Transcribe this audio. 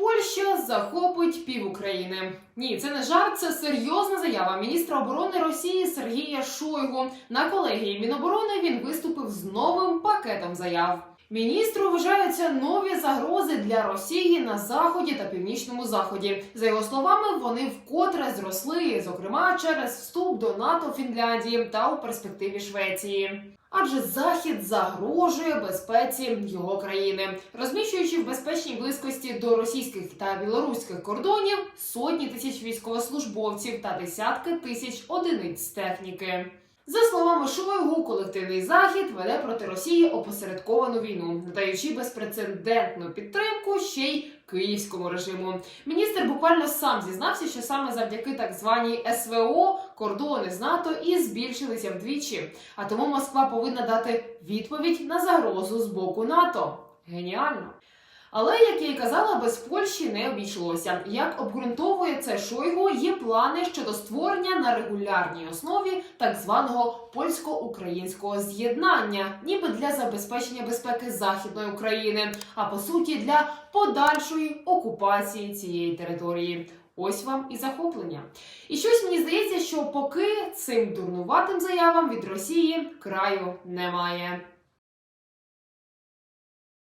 Польща захопить пів України. Ні, це не жарт, це серйозна заява міністра оборони Росії Сергія Шойгу. На колегії Міноборони він виступив з новим пакетом заяв. Міністру вважаються нові загрози для Росії на заході та північному заході. За його словами, вони вкотре зросли, зокрема через вступ до НАТО Фінляндії та у перспективі Швеції. Адже захід загрожує безпеці його країни, розміщуючи в безпечній близькості до російських та білоруських кордонів сотні тисяч військовослужбовців та десятки тисяч одиниць техніки. За словами Шойгу, колективний захід веде проти Росії опосередковану війну, надаючи безпрецедентну підтримку ще й київському режиму. Міністр буквально сам зізнався, що саме завдяки так званій СВО кордони з НАТО і збільшилися вдвічі. А тому Москва повинна дати відповідь на загрозу з боку НАТО. Геніально. Але, як я і казала, без Польщі не обійшлося. Як обґрунтовує це Шойгу, є плани щодо створення на регулярній основі так званого польсько-українського з'єднання, ніби для забезпечення безпеки Західної України, а по суті для подальшої окупації цієї території. Ось вам і захоплення. І щось мені здається, що поки цим дурнуватим заявам від Росії краю немає.